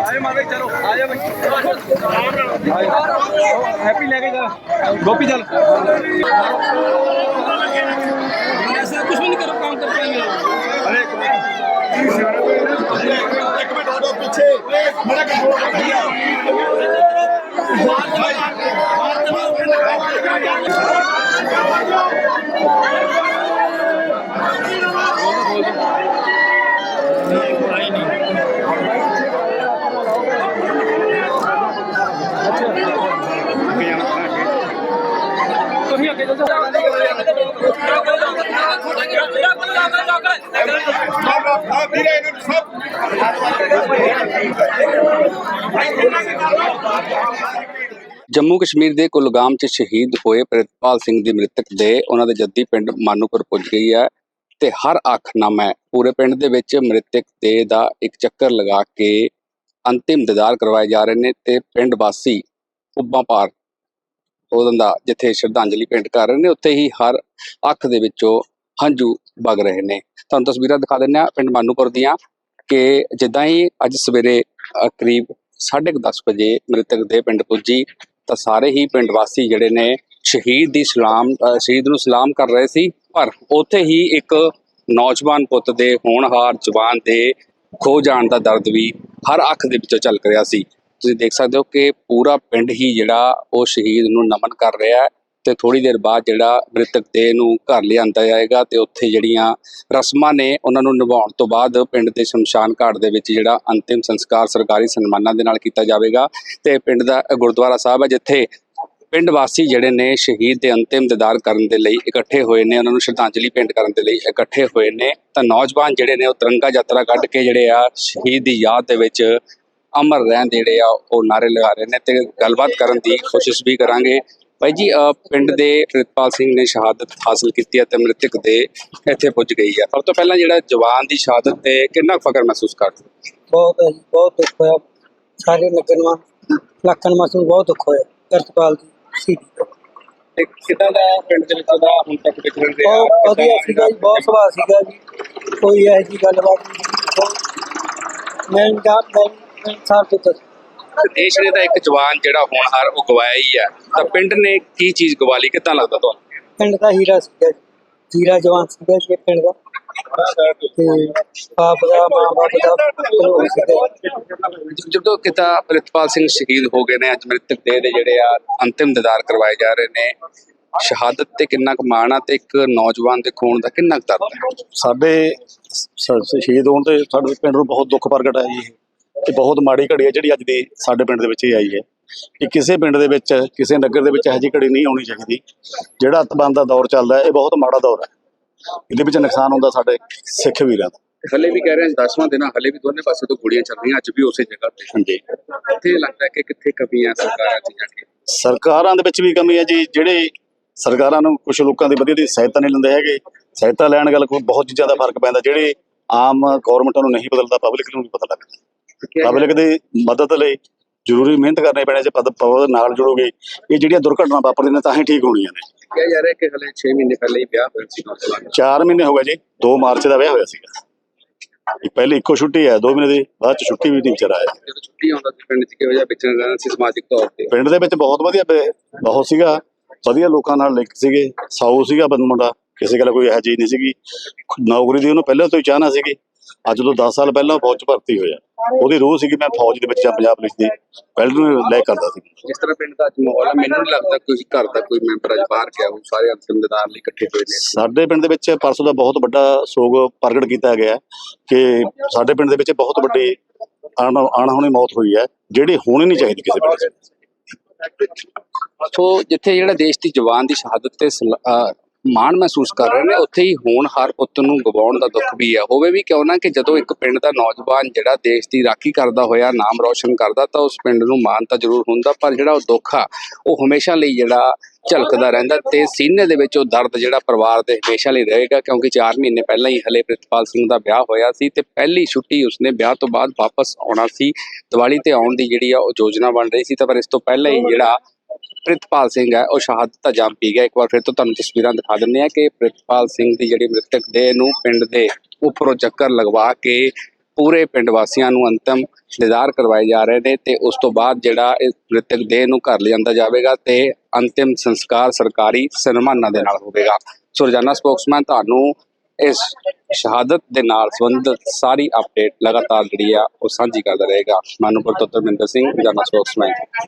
ਆਏ ਮਾਰੇ ਚਲੋ ਆ ਜਾ ਤੁਸੀਂ ਅੱਗੇ ਚੱਲ ਜਾਓ ਵੀਰੇ ਇਹਨਾਂ ਨੂੰ ਸਭ ਜੰਮੂ ਕਸ਼ਮੀਰ ਦੇ ਕੁਲਗਾਮ 'ਚ ਸ਼ਹੀਦ ਹੋਏ ਪ੍ਰਿਤਪਾਲ ਸਿੰਘ ਦੀ ਮ੍ਰਿਤਕ ਦੇ ਉਹਨਾਂ ਦੇ ਜੱਦੀ ਪਿੰਡ ਮਾਨੂਪੁਰ ਪੁੱਜ ਗਈ ਹੈ ਤੇ ਹਰ ਅੱਖ ਨਮ ਹੈ। ਪੂਰੇ ਪਿੰਡ ਦੇ ਵਿੱਚ ਮ੍ਰਿਤਕ ਦੇ ਦਾ ਇੱਕ ਚੱਕਰ ਲਗਾ ਕੇ ਅੰਤਿਮ ਦੀਦਾਰ ਕਰਵਾਏ ਜਾ ਰਹੇ ਨੇ ਤੇ ਪਿੰਡ ਵਾਸੀ ਉੱਬਾਂ ਪਾਰ ਉਹਨਾਂ ਦਾ ਜਿੱਥੇ ਸ਼ਰਧਾਂਜਲੀ ਭੇਂਟ ਕਰ ਰਹੇ ਨੇ, ਉੱਥੇ ਹੀ ਹਰ ਅੱਖ ਦੇ ਵਿੱਚੋਂ ਹੰਝੂ ਵਗ ਰਹੇ ਨੇ। ਤੁਹਾਨੂੰ ਤਸਵੀਰਾਂ ਦਿਖਾ ਦਿੰਦੇ ਆ ਪਿੰਡ ਮਾਨੂਪੁਰ ਦੀਆਂ ਕਿ ਜਿੱਦਾਂ ਹੀ ਅੱਜ ਸਵੇਰੇ ਅ, ਕਰੀਬ 10:30 ਵਜੇ ਮ੍ਰਿਤਕ ਦੇ ਪਿੰਡ ਪੁੱਜੀ ਤਾਂ ਸਾਰੇ ਹੀ ਪਿੰਡ ਵਾਸੀ ਜਿਹੜੇ ਨੇ ਸ਼ਹੀਦ ਦੀ ਸਲਾਮ ਸ਼ਹੀਦ ਨੂੰ ਸਲਾਮ ਕਰ ਰਹੇ ਸੀ। ਪਰ ਉੱਥੇ ਹੀ ਇੱਕ ਨੌਜਵਾਨ ਪੁੱਤ ਦੇ ਹੋਣਹਾਰ ਜਵਾਨ ਦੇ ਖੋ ਜਾਣ ਦਾ ਦਰਦ ਵੀ ਹਰ ਅੱਖ ਦੇ ਵਿੱਚੋਂ ਝਲਕ ਰਿਹਾ ਸੀ। ਤੁਸੀਂ ਦੇਖ ਸਕਦੇ ਹੋ ਕਿ ਪੂਰਾ ਪਿੰਡ ਹੀ ਜਿਹੜਾ ਉਹ ਸ਼ਹੀਦ ਨੂੰ ਨਮਨ ਕਰ ਰਿਹਾ ਹੈ। ਤੇ ਥੋੜੀ ਦੇਰ ਬਾਅਦ ਜਿਹੜਾ ਮ੍ਰਿਤਕ ਦੇਹ ਨੂੰ ਘਰ ਲਿਆਂਦਾ ਜਾਏਗਾ ਤੇ ਉੱਥੇ ਜਿਹੜੀਆਂ ਰਸਮਾਂ ਨੇ ਉਹਨਾਂ ਨੂੰ ਨਿਭਾਉਣ ਤੋਂ ਬਾਅਦ ਪਿੰਡ ਦੇ ਸ਼ਮਸ਼ਾਨ ਘਾਟ ਦੇ ਵਿੱਚ ਜਿਹੜਾ ਅੰਤਿਮ ਸੰਸਕਾਰ ਸਰਕਾਰੀ ਸਨਮਾਨਾਂ ਦੇ ਨਾਲ ਕੀਤਾ ਜਾਵੇਗਾ ਤੇ ਪਿੰਡ ਦਾ ਗੁਰਦੁਆਰਾ ਸਾਹਿਬ ਹੈ ਜਿੱਥੇ ਪਿੰਡ ਵਾਸੀ ਜਿਹੜੇ ਨੇ ਸ਼ਹੀਦ ਦੇ ਅੰਤਿਮ ਦੀਦਾਰ ਕਰਨ ਦੇ ਲਈ ਇਕੱਠੇ ਹੋਏ ਨੇ, ਉਹਨਾਂ ਨੂੰ ਸ਼ਰਧਾਂਜਲੀ ਭੇਂਟ ਕਰਨ ਦੇ ਲਈ ਇਕੱਠੇ ਹੋਏ ਨੇ। ਤਾਂ ਨੌਜਵਾਨ ਜਿਹੜੇ ਨੇ ਉਹ ਤਿਰੰਗਾ ਯਾਤਰਾ ਕੱਢ ਕੇ ਜਿਹੜੇ ਆ ਸ਼ਹੀਦ ਦੀ ਯਾਦ ਦੇ ਵਿੱਚ ਅਮਰ ਰਹਿਣ ਜਿਹੜੇ ਆ ਉਹ ਨਾਰੇ ਲਗਾ ਰਹੇ ਨੇ ਤੇ ਗੱਲਬਾਤ ਕਰਨ ਦੀ ਕੋਸ਼ਿਸ਼ ਵੀ ਕਰਾਂਗੇ। ਭਾਈ ਜੀ ਪਿੰਡ ਦੇ ਪ੍ਰਿਤਪਾਲ ਸਿੰਘ ਨੇ ਸ਼ਹਾਦਤ ਹਾਸਲ ਕੀਤੀ ਹੈ ਤੇ ਮ੍ਰਿਤਕ ਦੇ ਇੱਥੇ ਪੁੱਜ ਗਈ ਹੈ। ਸਭ ਤੋਂ ਪਹਿਲਾਂ ਜਿਹੜਾ ਜਵਾਨ ਦੀ ਸ਼ਹਾਦਤ ਤੇ ਕਿੰਨਾ ਫਖਰ ਮਹਿਸੂਸ ਕਰਦੇ? ਬਹੁਤ ਜੀ, ਬਹੁਤ ਦੁੱਖ ਹੋਇਆ। ਸਾਰੇ ਨਗਰ ਨੂੰ ਲੱਖਾਂ ਮਾਸੂ ਨੂੰ ਬਹੁਤ ਦੁੱਖ ਹੋਇਆ। ਕਰਤਪਾਲ ਦੀ ਸ਼ਹੀਦੀ ਤੇ ਕਿਦਾਂ ਦਾ ਪਿੰਡ ਦੇ ਵਿੱਚ ਦਾ ਹੁਣ ਤੱਕ ਵਿਚਰਨ ਰਿਹਾ? ਬਹੁਤ ਵਧੀਆ ਸੀਗਾ ਜੀ ਬਹੁਤ ਸੁਭਾਅ ਸੀਗਾ ਜੀ। ਕੋਈ ਇਹੋ ਜਿਹੀ ਗੱਲਬਾਤ ਨਹੀਂ ਮੈਂ ਦਾ ਮੈਂ ਸਾਰ ਤੋਂ ਤੱਕ ਤੇ ਦੇਸ਼ ਨੇ ਤਾਂ ਇੱਕ ਜਵਾਨ ਜਿਹੜਾ ਹੋਣਹਾਰ ਉਹ ਗਵਾਇਆ ਹੀ ਹੈ। ਤਾਂ ਪਿੰਡ ਨੇ ਕੀ ਚੀਜ਼ ਗਵਾ ਲਈ ਕਿਦਾਂ ਲੱਗਦਾ ਤੁਹਾਨੂੰ? ਪਿੰਡ ਦਾ ਹੀਰਾ ਸੀਗਾ ਜੀ। ਹੀਰਾ ਜਵਾਨ ਸੀਗਾ ਜੀ ਇਹ ਪਿੰਡ ਦਾ। ਤੇ ਬਾਪ ਦਾ ਮਾਂ ਬਾਪ ਦਾ ਉਹ ਸੀਗਾ ਜੀ। ਜਦੋਂ ਕਿਤਾ ਪ੍ਰਿਤਪਾਲ ਸਿੰਘ ਸ਼ਹੀਦ ਹੋ ਗਏ ਨੇ ਅੱਜ ਮ੍ਰਿਤਕ ਦੇਹ ਦੇ ਜਿਹੜੇ ਆ ਅੰਤਿਮ ਦੀਦਾਰ ਕਰਵਾਏ ਜਾ ਰਹੇ ਨੇ। ਸ਼ਹਾਦਤ ਤੇ ਕਿੰਨਾ ਕੁ ਮਾਣ ਆ ਤੇ ਇੱਕ ਨੌਜਵਾਨ ਦੇ ਖੂਨ ਦਾ ਕਿੰਨਾ ਕੁ ਦਰਦ ਹੈ? ਸਾਡੇ ਸ- ਸ਼ਹੀਦ ਹੋਣ ਤੇ ਸਾਡੇ ਪਿੰਡ ਨੂੰ ਬਹੁਤ ਦੁੱਖ ਪ੍ਰਗਟ ਹੈ ਜੀ। ਇਹ ਬਹੁਤ ਮਾੜੀ ਘੜੀ ਹੈ ਜਿਹੜੀ ਅੱਜ ਦੀ ਸਾਡੇ ਪਿੰਡ ਦੇ ਵਿੱਚ ਹੀ ਆਈ ਹੈ ਕਿ ਕਿਸੇ ਪਿੰਡ ਦੇ ਵਿੱਚ ਕਿਸੇ ਨਗਰ ਦੇ ਵਿੱਚ ਇਹੋ ਜਿਹੀ ਘੜੀ ਨਹੀਂ ਆਉਣੀ ਚਾਹੀਦੀ। ਜਿਹੜਾ ਅਤਬੰਦ ਦਾ ਦੌਰ ਚੱਲਦਾ ਹੈ ਇਹ ਬਹੁਤ ਮਾੜਾ ਦੌਰ ਹੈ। ਇਹਦੇ ਵਿੱਚ ਨੁਕਸਾਨ ਹੁੰਦਾ ਸਾਡੇ ਸਿੱਖ ਵੀਰਾਂ ਦਾ। ਹਲੇ ਵੀ ਕਹਿ ਰਹੇ ਹਾਂ 10ਵਾਂ ਦਿਨ ਹਲੇ ਵੀ ਦੋਨੇ ਪਾਸੇ ਤੋਂ ਗੋਲੀਆਂ ਚੱਲ ਰਹੀਆਂ ਅੱਜ ਵੀ ਉਸੇ ਜਗ੍ਹਾ ਤੇ। ਹਾਂਜੀ। ਇੱਥੇ ਲੱਗਦਾ ਹੈ ਕਿ ਕਿੱਥੇ ਕਮੀਆਂ ਸਰਕਾਰਾਂ ਦੀ ਜਾ ਕੇ? ਸਰਕਾਰਾਂ ਦੇ ਵਿੱਚ ਵੀ ਕਮੀ ਹੈ ਜੀ ਜਿਹੜੇ ਸਰਕਾਰਾਂ ਨੂੰ ਕੁਝ ਲੋਕਾਂ ਦੀ ਵਧੀਆ ਦੀ ਸਹਾਇਤਾ ਨਹੀਂ ਲੈਂਦੇ ਹੈਗੇ ਸਹਾਇਤਾ ਲੈਣ ਗੱਲ ਕੋਈ ਬਹੁਤ ਚੀਜ਼ਾਂ ਦਾ ਫ਼ਰਕ ਪੈਂਦਾ ਜਿਹੜੇ ਆਮ ਗਵਰਨਮੈਂਟ ਨੂੰ ਨਹੀਂ ਬਦਲਦਾ ਪਬਲਿਕ ਨੂੰ ਨਹੀਂ ਪਤਾ ਲੱਗਦਾ। ਪਬਲਿਕ ਦੀ ਮਦਦ ਲਈ ਜ਼ਰੂਰੀ ਮਿਹਨਤ ਕਰਨੀ ਪੈਣੀ ਜੇ ਪਬਲਿਕ ਨਾਲ ਜੁੜੋਗੇ ਇਹ ਜਿਹੜੀਆਂ ਦੁਰਘਟਨਾ ਵਾਪਰਦੀਆਂ ਨੇ ਤਾਂ ਹੀ ਠੀਕ ਹੋਣੀਆਂ ਨੇ। ਕਿਹਾ ਜਾ ਰਿਹਾ ਕਿ ਹਲੇ 6 ਮਹੀਨੇ ਪਹਿਲੇ ਹੀ ਵਿਆਹ ਹੋਇਆ ਸੀ ਨੌਜਵਾਨ ਦਾ। 4 ਮਹੀਨੇ ਹੋ ਗਏ ਜੀ 2 ਮਾਰਚ ਦਾ ਵਿਆਹ ਹੋਇਆ ਸੀਗਾ। ਇਹ ਪਹਿਲੇ ਇੱਕੋ ਛੁੱਟੀ ਹੈ 2 ਮਹੀਨੇ ਦੀ ਬਾਅਦ ਚ ਛੁੱਟੀ ਵੀ ਨਹੀਂ ਵਿਚਾਰਾ ਆਇਆ। ਜਦੋਂ ਛੁੱਟੀ ਆਉਂਦਾ ਸੀ ਪਿੰਡ 'ਚ ਕਿਹੋ ਜਿਹਾ ਵਿਚਰਨ ਰਹਿਣਾ ਸੀ ਸਮਾਜਿਕ ਤੌਰ ਤੇ? ਪਿੰਡ ਦੇ ਵਿੱਚ ਬਹੁਤ ਵਧੀਆ ਬਹੁਤ ਸੀਗਾ ਵਧੀਆ ਲੋਕਾਂ ਨਾਲ ਲਿੰਕ ਸੀਗੇ ਸਾਊ ਸੀਗਾ ਬੰਦ ਮੁੰਡਾ ਕਿਸੇ ਗੱਲ ਕੋਈ ਇਹੋ ਜਿਹੀ ਨਹੀਂ ਸੀਗੀ। ਨੌਕਰੀ ਦੀ ਉਹਨੂੰ ਪਹਿਲਾਂ ਤੋਂ ਹੀ ਚਾਹਨਾ ਸੀਗੀ। ਅੱਜ ਤੋਂ 10 ਸਾਲ ਪਹਿਲਾਂ ਫੌਜ ਭਰਤੀ ਹੋਇਆ ਉਹਦੀ ਰੂਹ ਸੀਗੀ ਮੈਂ ਫੌਜ ਦੇ ਵਿੱਚ ਜਾਂ ਪੰਜਾਬ ਪੁਲਿਸ ਦੀ। ਪਹਿਲਾਂ ਨੂੰ ਲੈ ਕਰਦਾ ਸੀ। ਜਿਸ ਤਰ੍ਹਾਂ ਪਿੰਡ ਦਾ ਅੱਜ ਮਾਹੌਲ ਹੈ ਮੈਨੂੰ ਨਹੀਂ ਲੱਗਦਾ ਕੋਈ ਘਰ ਦਾ ਕੋਈ ਮੈਂਬਰ ਅੱਜ ਬਾਹਰ ਗਿਆ ਉਹ ਸਾਰੇ ਅੰਤਿਮ ਦੀਦਾਰ ਲਈ ਇਕੱਠੇ ਹੋਏ ਨੇ। ਸਾਡੇ ਪਿੰਡ ਦੇ ਵਿੱਚ ਪਰਸੋਂ ਦਾ ਬਹੁਤ ਵੱਡਾ ਸੋਗ ਪ੍ਰਗਟ ਕੀਤਾ ਗਿਆ ਕਿ ਸਾਡੇ ਪਿੰਡ ਦੇ ਵਿੱਚ ਬਹੁਤ ਵੱਡੀ ਅਣ ਅਣਹੋਣੀ ਮੌਤ ਹੋਈ ਹੈ ਜਿਹੜੀ ਹੋਣੀ ਨਹੀਂ ਚਾਹੀਦੀ ਕਿਸੇ ਪਿੰਡ 'ਚ ਸੋ ਜਿੱਥੇ ਜਿਹੜਾ ਦੇਸ਼ ਦੀ ਜਵਾਨ ਦੀ ਸ਼ਹਾਦਤ ਤੇ ਮਾਣ ਮਹਿਸੂਸ ਕਰ ਰਹੇ ਨੇ, ਉੱਥੇ ਹੀ ਹੁਣ ਪੁੱਤ ਨੂੰ ਗਵਾਉਣ ਦਾ ਦੁੱਖ ਵੀ ਹੈ। ਹੋਵੇ ਵੀ ਕਿਉਂ ਨਾ ਕਿ ਜਦੋਂ ਇੱਕ ਪਿੰਡ ਦਾ ਨੌਜਵਾਨ ਜਿਹੜਾ ਦੇਸ਼ ਦੀ ਰਾਖੀ ਕਰਦਾ ਹੋਇਆ, ਨਾਮ ਰੌਸ਼ਨ ਕਰਦਾ, ਤਾਂ ਉਸ ਪਿੰਡ ਨੂੰ ਮਾਣ ਤਾਂ ਜ਼ਰੂਰ ਹੁੰਦਾ, ਪਰ ਜਿਹੜਾ ਉਹ ਦੁੱਖ ਆ, ਉਹ ਹਮੇਸ਼ਾ ਲਈ ਜਿਹੜਾ ਝਲਕਦਾ ਰਹਿੰਦਾ ਤੇ ਸੀਨੇ ਦੇ ਵਿੱਚ ਉਹ ਦਰਦ ਜਿਹੜਾ ਪਰਿਵਾਰ ਦੇ ਹਮੇਸ਼ਾ ਲਈ ਰਹੇਗਾ, ਕਿਉਂਕਿ 4 ਮਹੀਨੇ ਪਹਿਲਾਂ ਹੀ ਹਲੇ ਪ੍ਰਿਤਪਾਲ ਸਿੰਘ ਦਾ ਵਿਆਹ ਹੋਇਆ ਸੀ ਤੇ ਪਹਿਲੀ ਛੁੱਟੀ ਉਸਨੇ ਵਿਆਹ ਤੋਂ ਬਾਅਦ ਵਾਪਸ ਆਉਣਾ ਸੀ। ਦੀਵਾਲੀ ਤੇ ਆਉਣ ਦੀ ਜਿਹੜੀ ਆ ਉਹ ਯੋਜਨਾ ਬਣ ਰਹੀ ਸੀ, ਤਾਂ ਪਰ ਇਸ ਤੋਂ ਪਹਿਲਾਂ ਹੀ ਜਿਹੜਾ ਪ੍ਰਿਤਪਾਲ ਸਿੰਘ ਹੈ, ਉਹ ਸ਼ਹਾਦਤ ਦਾ ਜਾਮ ਪੀ ਗਿਆ। ਇੱਕ ਵਾਰ ਫਿਰ ਤੋਂ ਤੁਹਾਨੂੰ ਤਸਵੀਰਾਂ ਦਿਖਾ ਦਿੰਦੇ ਆ ਕਿ ਪ੍ਰਿਤਪਾਲ ਸਿੰਘ ਦੀ ਜਿਹੜੀ ਮ੍ਰਿਤਕ ਦੇਹ ਨੂੰ ਪਿੰਡ ਦੇ ਉੱਪਰੋਂ ਚੱਕਰ ਲਗਵਾ ਕੇ ਪੂਰੇ ਪਿੰਡ ਵਾਸੀਆਂ ਨੂੰ ਅੰਤਮ ਦੀਦਾਰ ਕਰਵਾਏ ਜਾ ਰਹੇ ਨੇ ਤੇ ਉਸ ਤੋਂ ਬਾਅਦ ਜਿਹੜਾ ਇਸ ਮ੍ਰਿਤਕ ਦੇਹ ਨੂੰ ਘਰ ਲਿਆਂਦਾ ਜਾਵੇਗਾ ਤੇ ਅੰਤਿਮ ਸੰਸਕਾਰ ਸਰਕਾਰੀ ਸਨਮਾਨਾਂ ਦੇ ਨਾਲ ਹੋਵੇਗਾ। ਸੋ ਰੋਜ਼ਾਨਾ ਸਪੋਕਸਮੈਨ, ਤੁਹਾਨੂੰ ਇਸ ਸ਼ਹਾਦਤ ਦੇ ਨਾਲ ਸੰਬੰਧਿਤ ਸਾਰੀ ਅਪਡੇਟ ਲਗਾਤਾਰ ਜਿਹੜੀ ਆ, ਉਹ ਸਾਂਝੀ ਕਰਦਾ ਰਹੇਗਾ। ਮਾਨੂਪੁਰ ਤੋਂ ਧਰਮਿੰਦਰ ਸਿੰਘ, ਰੋਜ਼ਾਨਾ ਸਪੋਕਸਮੈਨ।